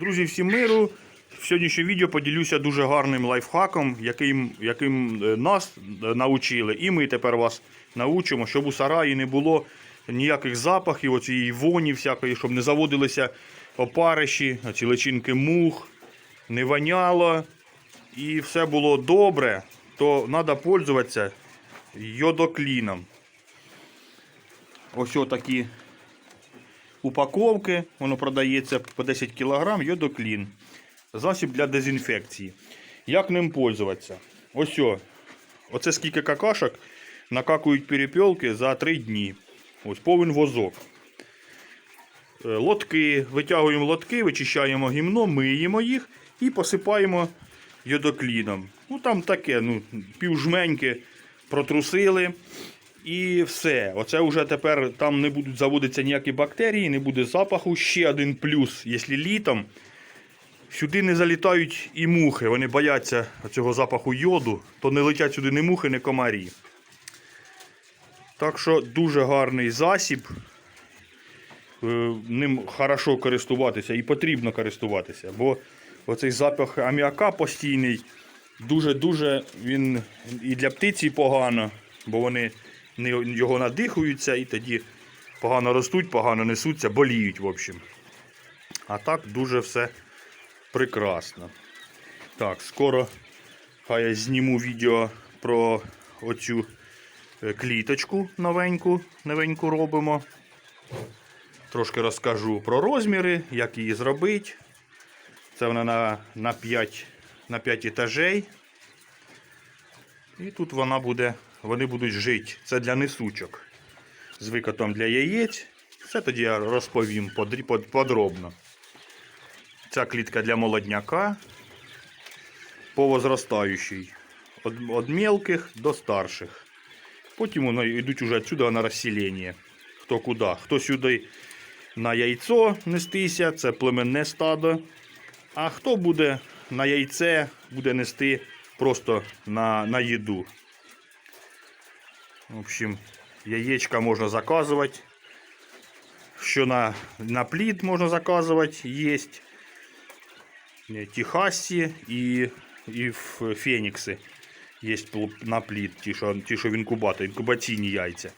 Друзі, всім миру. В сьогоднішньому відео поділюся дуже гарним лайфхаком, яким, яким е, нас е, навчили. І ми тепер вас научимо, щоб у сараї не було ніяких запахів, оцієї воні всякої, щоб не заводилися опариші, ці личинки мух, не воняло і все було добре, то треба пользуватися йодокліном. Ось такі упаковки, воно продається по 10 кг, йодоклін. Засіб для дезінфекції. Як ним пользуватися? Ось. Оце скільки какашок накакують перепілки за 3 дні. Ось повен возок. Е, Лотки, витягуємо лотки, вичищаємо гімно, миємо їх і посипаємо йодокліном. Ну там таке, ну, півжменьки протрусили. І все. Оце вже тепер там не будуть заводитися ніякі бактерії, не буде запаху. Ще один плюс, якщо літом сюди не залітають і мухи. Вони бояться цього запаху йоду, то не летять сюди ні мухи, ні комарі. Так що дуже гарний засіб. Е, Ним хорошо користуватися і потрібно користуватися, бо оцей запах аміака постійний, дуже-дуже він і для птиці погано, бо вони його надихаються і тоді погано ростуть, погано несуться, боліють, в общем. А так дуже все прекрасно. Так, скоро хай я зніму відео про оцю е, кліточку новеньку, новеньку робимо. Трошки розкажу про розміри, як її зробити. Це вона на, на, 5, на 5 етажей. І тут вона буде, вони будуть жити. Це для несучок. З викотом для яєць. Це тоді я розповім подробно. Ця клітка для молодняка. По возростаючій. От мелких до старших. Потім вони йдуть уже відсюди на розселення. Хто куди. Хто сюди на яйцо нестися, це племенне стадо. А хто буде на яйце, буде нести просто на, на їду. В общем, яєчка можна заказувати. Що на, на плід можна заказувати, є. Техасі і, і в Фенікси є на плід, ті, що, ті, що в інкубаторі, інкубаційні яйця.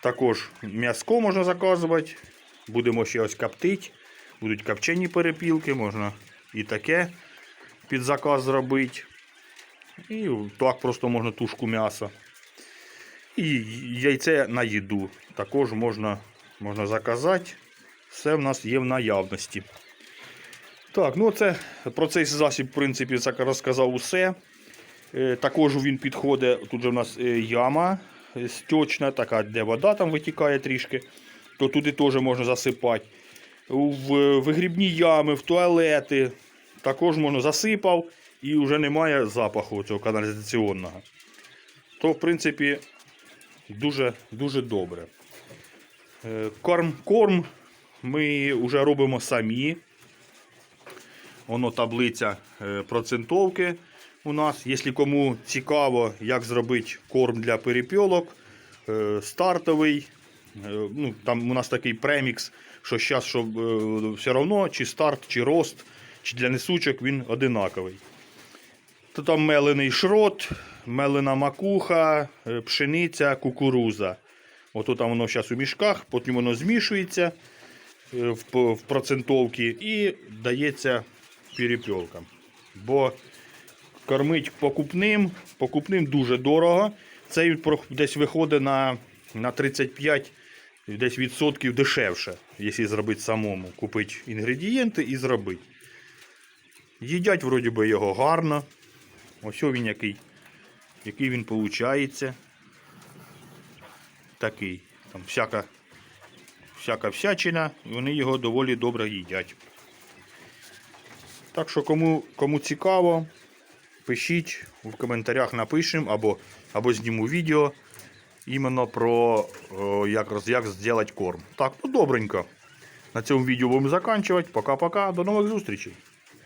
Також м'яско можна заказувати. Будемо ще ось коптити. Будуть копчені перепілки, можна і таке під заказ зробити. І так просто можна тушку м'яса. І яйце на їду. Також можна, можна заказати. Все в нас є в наявності. Так, ну це про цей засіб, в принципі, розказав усе. Е, Також він підходить, тут же в нас е, яма е, стічна, така, де вода там витікає трішки, то туди теж можна засипати. В вигрібні ями, в туалети також можна засипав і вже немає запаху цього каналізаційного. То, в принципі, дуже, дуже добре. Е, Корм, корм ми вже робимо самі. Воно таблиця е, процентовки у нас. Якщо кому цікаво, як зробити корм для перепілок, е, стартовий. Ну, там у нас такий премікс, що зараз щоб, все одно, чи старт, чи рост, чи для несучок він одинаковий. То там мелений шрот, мелена макуха, е, пшениця, кукуруза. Ото там воно зараз у мішках, потім воно змішується е, в, процентовці і дається перепілкам. Бо кормить покупним, покупним дуже дорого. Цей десь виходить на, на 35 десь відсотків дешевше, якщо зробити самому. Купити інгредієнти і зробити. Їдять вроді би його гарно. Ось він який. Який він виходить. Такий. Там всяка, всяка всячина, і вони його доволі добре їдять. Так що кому, кому цікаво, пишіть в коментарях напишемо або, або зніму відео іменно про як, як зробити корм. Так, ну добренько. На цьому відео будемо закінчувати. Пока-пока, до нових зустрічей.